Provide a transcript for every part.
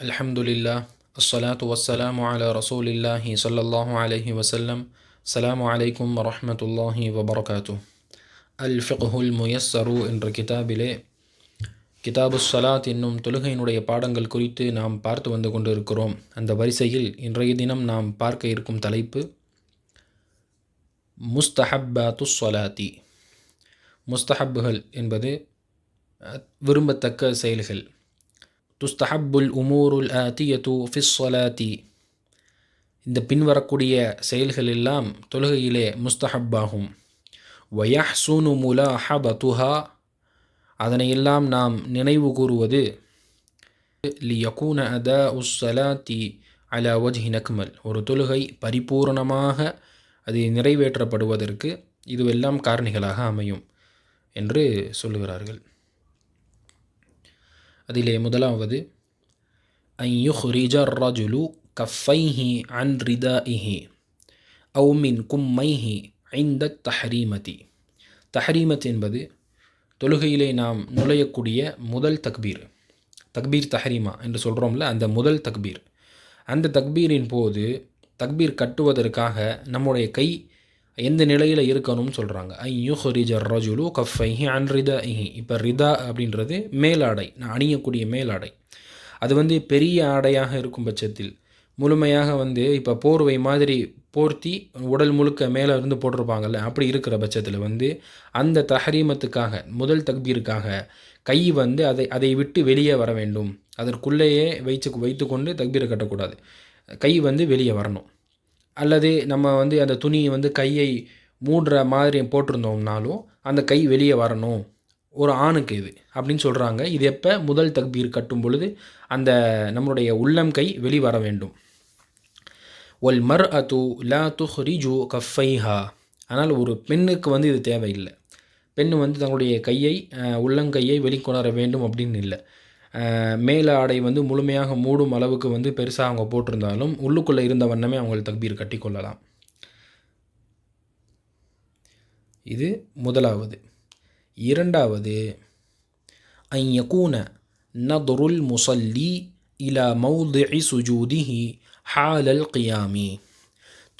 அலமதுல்லா அஸ்ஸலாத்து வஸ்ஸலாமு ரசூல் இல்லாஹி சொல்லல்லாஹு அலஹி வசல்லம் அலாம் அலைக்கும் வரமத்துல்லாஹி வபர்காத்து அல் ஃபிஹுல் முயஸ்ஸரு என்ற கிதாபிலே கிதாபு சலாத் என்னும் தொழுகையினுடைய பாடங்கள் குறித்து நாம் பார்த்து வந்து கொண்டிருக்கிறோம். அந்த வரிசையில் இன்றைய தினம் நாம் பார்க்க இருக்கும் தலைப்பு முஸ்தஹப்பாத்து சொலாத்தி முஸ்தஹப்புகள் என்பது விரும்பத்தக்க செயல்கள். துஸ்தஹப்புல் உமூருல் ஆத்தியத்து ஃபிஸ் ஸலாத்தி. இந்த பின்வரக்கூடிய செயல்கள் எல்லாம் தொழுகையிலே முஸ்தஹப்பாகும். வயஹ்சூனு முலா ஹபத்துஹா அதனையெல்லாம் நாம் நினைவு கூறுவது லியகூன அத உஸ்ஸலாத்தி சலாத்தி அலா வஜ்ஹி நக்மல். ஒரு தொழுகை பரிபூரணமாக அது நிறைவேற்றப்படுவதற்கு இதுவெல்லாம் காரணிகளாக அமையும். என்று சொல்லுகிறார்கள். அதிலே முதலாவது ஐயுஹ்ரிஜர் ரஜுலு கஃபைஹி அன் ரிதா இஹி அவுமின் கும்மைஹி ஐந்த தஹரீமதி. தஹரீமத் என்பது தொழுகையிலே நாம் நுழையக்கூடிய முதல் தக்பீர். தக்பீர் தஹரீமா என்று சொல்கிறோம்ல அந்த முதல் தக்பீர். அந்த தக்பீரின் போது தக்பீர் கட்டுவதற்காக நம்முடைய கை எந்த நிலையில் இருக்கணும்னு சொல்கிறாங்க ஐயுஹரிஜ ரஜுலு கஃபைஹி அன் ரிதா இஹி இப்போ ரிதா அப்படின்றது மேலாடை நான் அணியக்கூடிய மேலாடை. அது வந்து பெரிய ஆடையாக இருக்கும் பட்சத்தில் முழுமையாக வந்து இப்போ போர்வை மாதிரி போர்த்தி உடல் முழுக்க மேலே இருந்து போட்டிருப்பாங்கல்ல அப்படி இருக்கிற பட்சத்தில் வந்து அந்த தஹரீமத்துக்காக முதல் தக்பீருக்காக கை வந்து அதை அதை விட்டு வெளியே வர வேண்டும். அதற்குள்ளேயே வைத்து வைத்துக்கொண்டு தக்பீரை கட்டக்கூடாது. கை வந்து வெளியே வரணும். அல்லது நம்ம வந்து அந்த துணியை வந்து கையை மூடுற மாதிரி போட்டிருந்தோம்னாலும் அந்த கை வெளியே வரணும். ஒரு ஆணுக்கு இது அப்படின்னு சொல்கிறாங்க இது எப்போ? முதல் தக்பீர் கட்டும் பொழுது அந்த நம்மளுடைய உள்ளம் கை வெளிவர வேண்டும். ஒல் மர் அத்து லா துஹ்ரிஜு கஃபைஹா. ஆனால் ஒரு பெண்ணுக்கு வந்து இது தேவையில்லை. பெண் வந்து தங்களுடைய கையை உள்ளங்கையை வெளிக்கொணர வேண்டும் அப்படின்னு இல்லை. மேலே ஆடை வந்து முழுமையாக மூடும் அளவுக்கு வந்து பெருசாக அவங்க போட்டிருந்தாலும் உள்ளுக்குள்ளே இருந்த வண்ணமே அவங்கள தக்பீர் கட்டிக்கொள்ளலாம் இது முதலாவது. இரண்டாவது ஐயகூன நதுருல் முசல்லி இலா மௌதி சுஜூதிஹி ஹாலல் கியாமி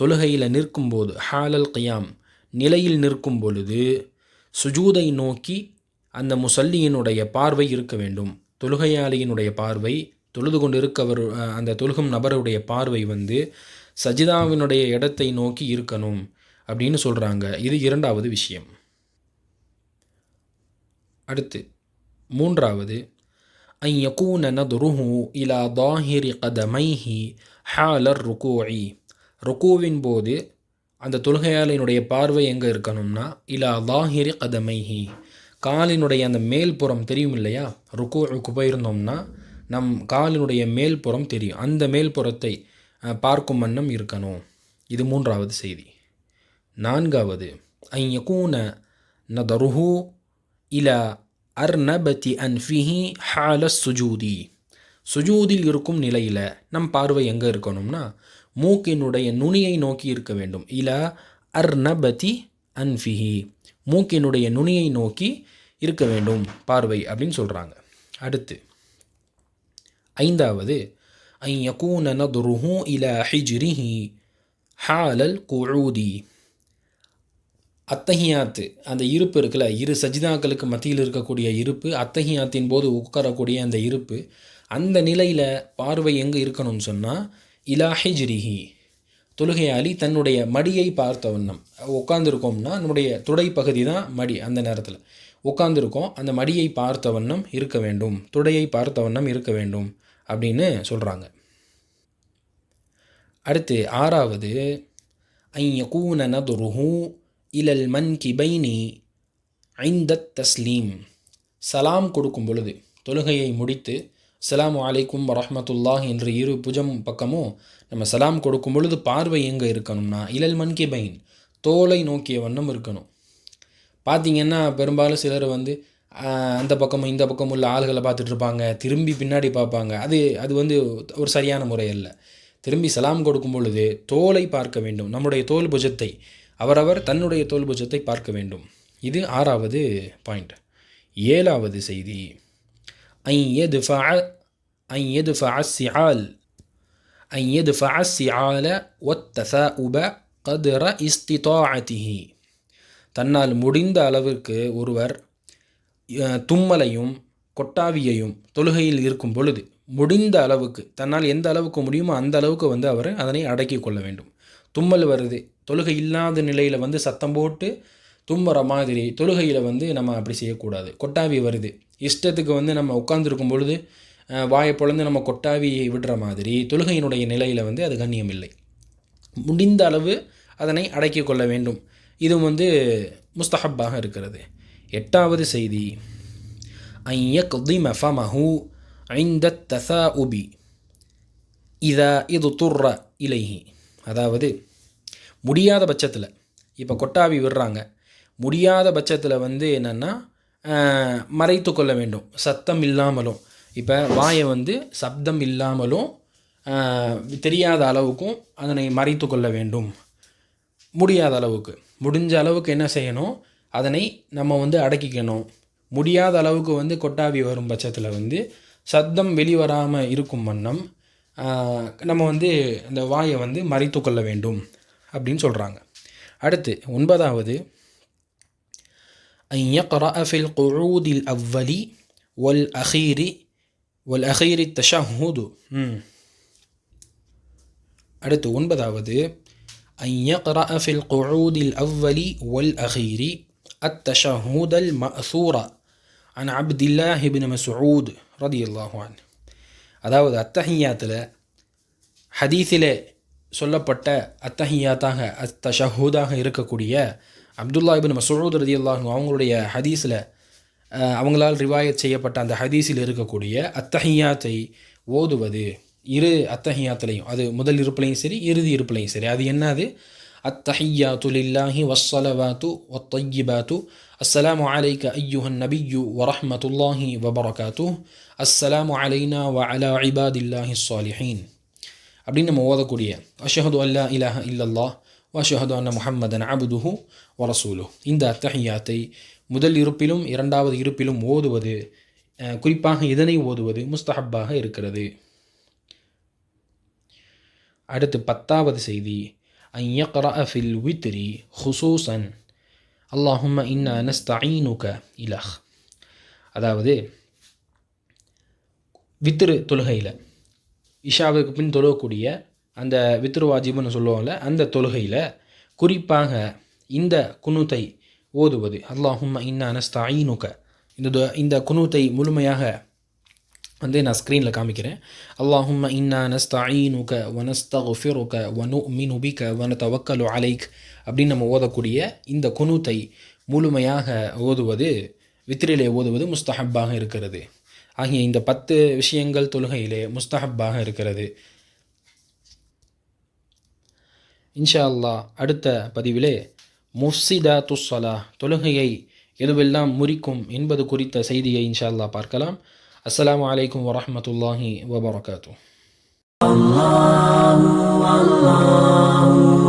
தொழுகையில் நிற்கும்போது ஹாலல் கியாம் நிலையில் நிற்கும் பொழுது சுஜூதை நோக்கி அந்த முசல்லியினுடைய பார்வை இருக்க வேண்டும். தொழுகையாளியினுடைய பார்வை தொழுது கொண்டு இருக்கவர் அஹ், அந்த தொழுகும் நபருடைய பார்வை வந்து சஜிதாவினுடைய இடத்தை நோக்கி இருக்கணும் அப்படின்னு சொல்கிறாங்க இது இரண்டாவது விஷயம் அடுத்து மூன்றாவது أن يكون نظره إلى ظاهر قدميه حال الركوع ருக்கூவின் போது அந்த தொழுகையாளினுடைய பார்வை எங்கே இருக்கணும்னா இலா லாஹிரி கதமைஹி காலினுடைய அந்த மேல்புறம் தெரியும் இல்லையா ருக்கோவுக்கு போயிருந்தோம்னா நம் காலினுடைய மேல்புறம் தெரியும். அந்த மேல்புறத்தை பார்க்கும் வண்ணம் இருக்கணும். இது மூன்றாவது செய்தி. நான்காவது. ஐ நதருஹு இல அர்நபதி அன்ஃபிஹி ஹால சுஜூதி. சுஜூதில் இருக்கும் நிலையில் நம் பார்வை எங்கே இருக்கணும்னா மூக்கினுடைய நுனியை நோக்கி இருக்க வேண்டும். இல அர்நபதி அன்ஃபிஹி. மூக்கினுடைய நுனியை நோக்கி இருக்க வேண்டும் பார்வை அப்படின்னு சொல்கிறாங்க அடுத்து ஐந்தாவது ஐ யகூன நதுருஹு இலா ஹிஜ்ரிஹி ஹாலல் குழூதி அத்தஹியாத்து அந்த இருப்பு இருக்குல்ல இரு சஜிதாக்களுக்கு மத்தியில் இருக்கக்கூடிய இருப்பு அத்தஹியாத்தின் போது உட்காரக்கூடிய அந்த இருப்பு அந்த நிலையில் பார்வை எங்கே இருக்கணும்னு சொன்னால் இலா ஹிஜ்ரிஹி. தொழுகையாளி தன்னுடைய மடியை பார்த்த வண்ணம். உட்காந்துருக்கோம்னா நம்முடைய துடை பகுதி தான் மடி அந்த நேரத்தில். உட்காந்துருக்கோம் அந்த மடியை பார்த்த வண்ணம் இருக்க வேண்டும். துடையை பார்த்த வண்ணம் இருக்க வேண்டும் அப்படின்னு சொல்கிறாங்க அடுத்து ஆறாவது ஐய யகூன நதுருஹு இலல் மன் கிபைனி ஐந்தத் தஸ்லீம். சலாம் கொடுக்கும் பொழுது தொழுகையை முடித்து சலாம் அலைக்கும் வரஹ்மத்துல்லாஹ் என்று இரு புஜம் பக்கமும் நம்ம சலாம் கொடுக்கும் பொழுது பார்வை எங்கே இருக்கணும்னா இலல் மன் பைன் தோலை நோக்கிய வண்ணம் இருக்கணும். பார்த்தீங்கன்னா பெரும்பாலும் சிலர் வந்து அந்த பக்கமும் இந்த பக்கமும் உள்ள ஆளுகளை பார்த்துட்டு இருப்பாங்க. திரும்பி பின்னாடி பார்ப்பாங்க. அது அது வந்து ஒரு சரியான முறை அல்ல. திரும்பி சலாம் கொடுக்கும் பொழுது தோலை பார்க்க வேண்டும். நம்முடைய தோல் புஜத்தை அவரவர் தன்னுடைய தோல் புஜத்தை பார்க்க வேண்டும். இது ஆறாவது பாயிண்ட். ஏழாவது செய்தி. ஐயதுஃபா ஐயதுஃபா சிஆல் ஐயதுஃபா சிஆல ஒத்தசா உப கதிர இஸ்திதாஅதிஹி தன்னால் முடிந்த அளவிற்கு ஒருவர் தும்மலையும் கொட்டாவியையும் தொழுகையில் இருக்கும் பொழுது முடிந்த அளவுக்கு தன்னால் எந்த அளவுக்கு முடியுமோ அந்த அளவுக்கு வந்து அவர் அதனை அடக்கி கொள்ள வேண்டும். தும்மல் வருது தொழுகை இல்லாத நிலையில் வந்து சத்தம் போட்டு தும்புற மாதிரி தொழுகையில் வந்து நம்ம அப்படி செய்யக்கூடாது. கொட்டாவி வருது. இஷ்டத்துக்கு வந்து நம்ம உட்காந்துருக்கும் பொழுது வாயை பொழந்து நம்ம கொட்டாவி விடுற மாதிரி தொழுகையினுடைய நிலையில் வந்து அது கண்ணியம் இல்லை முடிந்த அளவு அதனை அடக்கிக் கொள்ள வேண்டும். இதுவும் வந்து முஸ்தஹப்பாக இருக்கிறது. எட்டாவது செய்தி. ஐயக்திம ஃபமஹு ஐந்த தசா உபி இதா இது துர்ற இலைஹி. அதாவது முடியாத பட்சத்தில் இப்போ கொட்டாவி விடுறாங்க. முடியாத பட்சத்தில் வந்து என்னென்னா மறைத்து கொள்ள வேண்டும். சத்தம் இல்லாமலும். இப்போ வாயை வந்து சப்தம் இல்லாமலும் தெரியாத அளவுக்கும் அதனை மறைத்து கொள்ள வேண்டும். முடியாத அளவுக்கு. முடிஞ்ச அளவுக்கு என்ன செய்யணும்? அதனை நம்ம வந்து அடக்கிக்கணும். முடியாத அளவுக்கு வந்து கொட்டாவி வரும் பட்சத்தில் வந்து சத்தம் வெளிவராமல் இருக்கும் வண்ணம் நம்ம வந்து இந்த வாயை வந்து மறைத்து கொள்ள வேண்டும் அப்படின்னு சொல்கிறாங்க அடுத்து ஒன்பதாவது أن يقرأ في القعود الأول والأخير والأخير التشهد ம். அடுத்து ஒன்பதாவது أن يقرأ في القعود الأول والأخير التشهد المأثور عن عبد الله بن مسعود رضي الله عنه அதாவது அத்தஹியாத்தில் ஹதீஸிலே சொல்லப்பட்ட அத்தஹியாத்தாக அத்தஷஹூதாக இருக்கக்கூடிய அப்துல்லா இபின் மசூத் ரதி அல்லாஹு அவங்களுடைய ஹதீஸில் அவங்களால் ரிவாயத் செய்யப்பட்ட அந்த ஹதீஸில் இருக்கக்கூடிய அத்தஹியாத்தை ஓதுவது இரு அத்தஹியாத்துலையும் அது முதல் இருப்பிலையும் சரி இறுதி இருப்பிலையும் சரி அது என்னது அத்தஹியாத்து லில்லாஹி வஸ்ஸலவாத்து ஒத்தையிபாத்து அஸ்ஸலாமு அலைக்க ஐயுஹன் நபியு வரஹ்மத்துல்லாஹி வபரகாத்து அஸ்ஸலாமு அலைனா வ அலா இபாதில்லாஹி சாலிஹீன் அப்படின்னு நம்ம ஓதக்கூடிய அஷஹது அல்லா இலாஹ இல்லல்லாஹ் வஷஹது அன்ன முஹம்மதன் அபுதுஹு வரசூலு இந்த அத்தஹியாத்தை முதல் இருப்பிலும் இரண்டாவது இருப்பிலும் ஓதுவது குறிப்பாக இதனை ஓதுவது முஸ்தஹப்பாக இருக்கிறது. அடுத்து பத்தாவது செய்தி. ஐயக்ரா ஃபில் வித்ரி ஹுசூசன் அல்லாஹும்ம இன்ன நஸ்தீனுக இலஹ். அதாவது வித்ரு தொழுகையில் இஷாவுக்கு பின் தொழுகக்கூடிய அந்த வித்ருவாஜிபுன்னு சொல்லுவோம்ல அந்த தொழுகையில் குறிப்பாக இந்த குனூத்தை ஓதுவது. அல்லாஹும் இன்னா நஸ்தஈனுக. இந்த இந்த குனூத்தை முழுமையாக வந்து நான் ஸ்க்ரீனில் காமிக்கிறேன். அல்லாஹும்ம இன்னா வனு வனஸ்தகுஃபிருக வனுமினு வன தவக்கலு அலைக் அப்படின்னு நம்ம ஓதக்கூடிய இந்த குனூத்தை முழுமையாக ஓதுவது வித்திரிலே ஓதுவது முஸ்தஹப்பாக இருக்கிறது. ஆகிய இந்த பத்து விஷயங்கள் தொழுகையிலே முஸ்தஹப்பாக இருக்கிறது. இன்ஷா அல்லா அடுத்த பதிவிலே முஃப்சிதா துஸ்ஸலா தொழுகையை எதுவெல்லாம் முறிக்கும் என்பது குறித்த செய்தியை இன்ஷா அல்லா பார்க்கலாம். அஸ்லாம் வலைக்கம் வரமத்துல்லாஹி வபரகாத்து அல்லாஹ் அல்லாஹ்